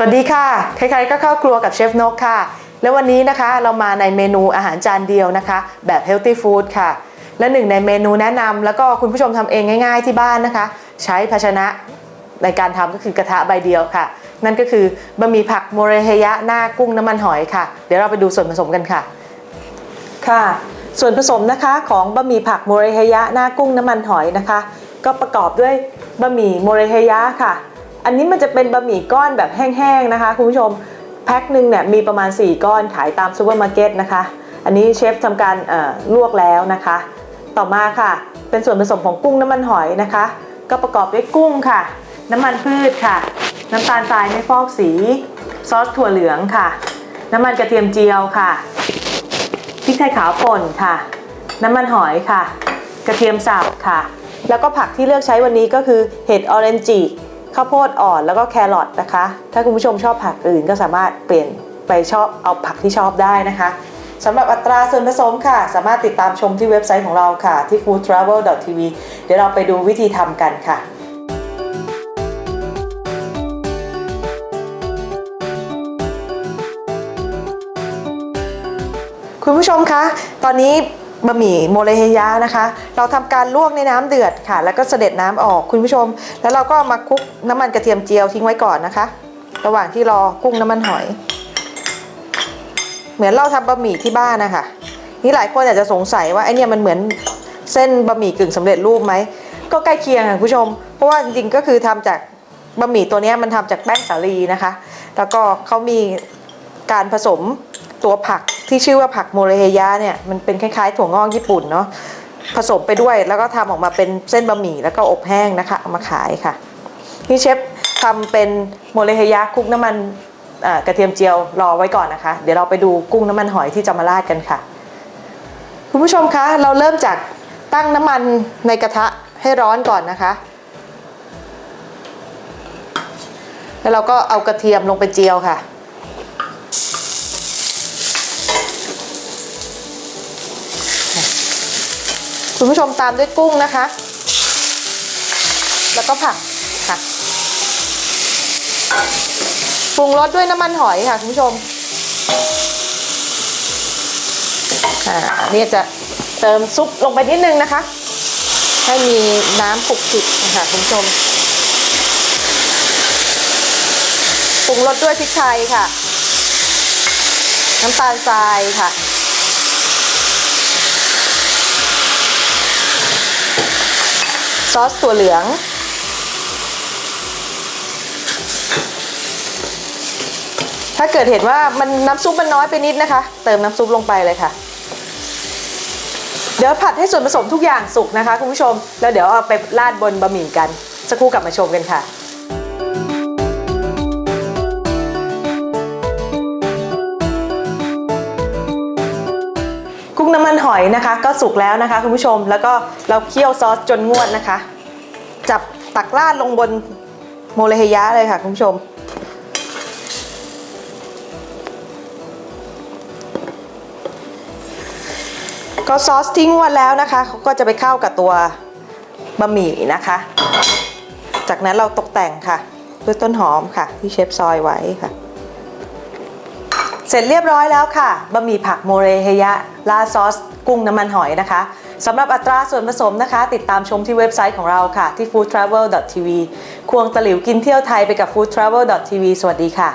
สวัสดีค่ะ ใครๆก็เข้าครัวกับเชฟนกค่ะ แล้ววันนี้นะคะเรามาในเมนูอาหารจานเดียวนะคะ แบบ healthy food ค่ะ และหนึ่งในเมนูแนะนำแล้วก็คุณผู้ชมทำเองง่ายๆที่บ้านนะคะ ใช้ภาชนะในการทำก็คือกระทะใบเดียวค่ะ นั่นก็คือบะหมี่ผักโมเรเฮยะหน้ากุ้งน้ำมันหอยค่ะ เดี๋ยวเราไปดูส่วนผสมกันค่ะ ค่ะ ส่วนผสมนะคะของบะหมี่ผักโมเรเฮยะหน้ากุ้งน้ำมันหอยนะคะ ก็ประกอบด้วยบะหมี่โมเรเฮยะค่ะ อันนี้มันจะเป็นบะหมี่ก้อนแบบแห้งๆนะคะคุณผู้ชมแพ็คหนึ่งเนี่ยมีประมาณ 4 ก้อนขายตามซูเปอร์มาร์เก็ตนะคะ อันนี้เชฟทำการลวกแล้วนะคะ ต่อมาค่ะ เป็นส่วนผสมของกุ้งน้ำมันหอยนะคะ ก็ประกอบด้วยกุ้งค่ะ น้ำมันพืชค่ะ น้ำตาลทรายไม่ฟอกสี ซอสถั่วเหลืองค่ะ น้ำมันกระเทียมเจียวค่ะพริกไทยขาวป่นค่ะ น้ำมันหอยค่ะ กระเทียมสับค่ะ แล้วก็ผักที่เลือกใช้วันนี้ก็คือเห็ดออเรนจิ ข้าวโพดอ่อนแล้วก็แครอทนะคะ ถ้าคุณผู้ชมชอบผักอื่นก็สามารถเปลี่ยนไปชอบเอาผักที่ชอบได้นะคะสำหรับอัตราส่วนผสมค่ะ สามารถติดตามชมที่เว็บไซต์ของเราค่ะ ที่ foodtravel.tv เดี๋ยวเราไปดูวิธีทำกันค่ะคุณผู้ชมคะ ตอนนี้ บะหมี่โมเลเฮยะนะคะ เราทำการลวกในน้ำเดือดค่ะ แล้วก็เสด็จน้ำออกคุณผู้ชม แล้วเราก็มาคลุกน้ำมันกระเทียมเจียวทิ้งไว้ก่อนนะคะ ระหว่างที่รอกุ้งน้ำมันหอย เหมือนเราทำบะหมี่ที่บ้านนะคะนี่หลายคนอาจจะสงสัยว่าไอเนี่ยมันเหมือนเส้นบะหมี่กึ่งสำเร็จรูปไหมก็ใกล้เคียงค่ะคุณผู้ชม เพราะว่าจริงๆก็คือทำจากบะหมี่ตัวนี้มันทำจากแป้งสาลีนะคะ แล้วก็เขามีการผสมตัวผัก ที่ชื่อว่าผักโมเรเฮยะเนี่ยมันเป็นคล้ายๆ ถั่วงอกญี่ปุ่นเนาะผสมไปด้วยแล้วก็ทำออกมาเป็นเส้นบะหมี่แล้วก็อบแห้งนะคะเอามาขายค่ะนี่เชฟทำเป็นโมเรเฮยะคุกน้ำมันกระเทียมเจียวรอไว้ก่อนนะคะ เดี๋ยวเราไปดูกุ้งน้ำมันหอยที่จะมาราดกันค่ะ คุณผู้ชมคะเราเริ่มจากตั้งน้ำมันในกระทะให้ร้อนก่อนนะคะ แล้วเราก็เอากระเทียมลงไปเจียวค่ะ คุณผู้ชมตามด้วยกุ้งนะคะ แล้วก็ผักค่ะปรุงรสด้วยน้ำมันหอยค่ะคุณผู้ชมอ่าเนี่ยจะเติมซุปลงไปนิดนึงนะคะ ให้มีน้ำปุกจิกนะคะคุณผู้ชมปรุงรสด้วยพริกไทยค่ะ น้ำตาลทรายค่ะ ซอสถั่วเหลือง ถ้าเกิดเห็นว่ามันน้ำซุปมันน้อยไปนิดนะคะ เติมน้ำซุปลงไปเลยค่ะ เดี๋ยวผัดให้ส่วนผสมทุกอย่างสุกนะคะคุณผู้ชม แล้วเดี๋ยวเอาไปราดบนบะหมี่กันสักครู่กลับมาชมกันค่ะ อยนะคะ ก็สุกแล้วนะคะคุณผู้ชมแล้วก็เราเคี่ยวซอสจนงวดนะคะ จับตักราดลงบนโมเลเฮยะเลยค่ะคุณผู้ชม ก็ซอสทิ้งงวดแล้วนะคะเขาก็จะไปเข้ากับตัวบะหมี่นะคะ จากนั้นเราตกแต่งค่ะ ด้วยต้นหอมค่ะ ที่เชฟซอยไว้ค่ะ เสร็จเรียบร้อยแล้วค่ะบะหมี่ผักโมเรเฮยะลาซอส กุ้งน้ำมันหอยนะคะสำหรับอัตราส่วนผสมนะคะ ติดตามชมที่เว็บไซต์ของเราค่ะ ที่ foodtravel.tv ควงตะหลิวกินเที่ยวไทยไปกับ foodtravel.tv สวัสดีค่ะ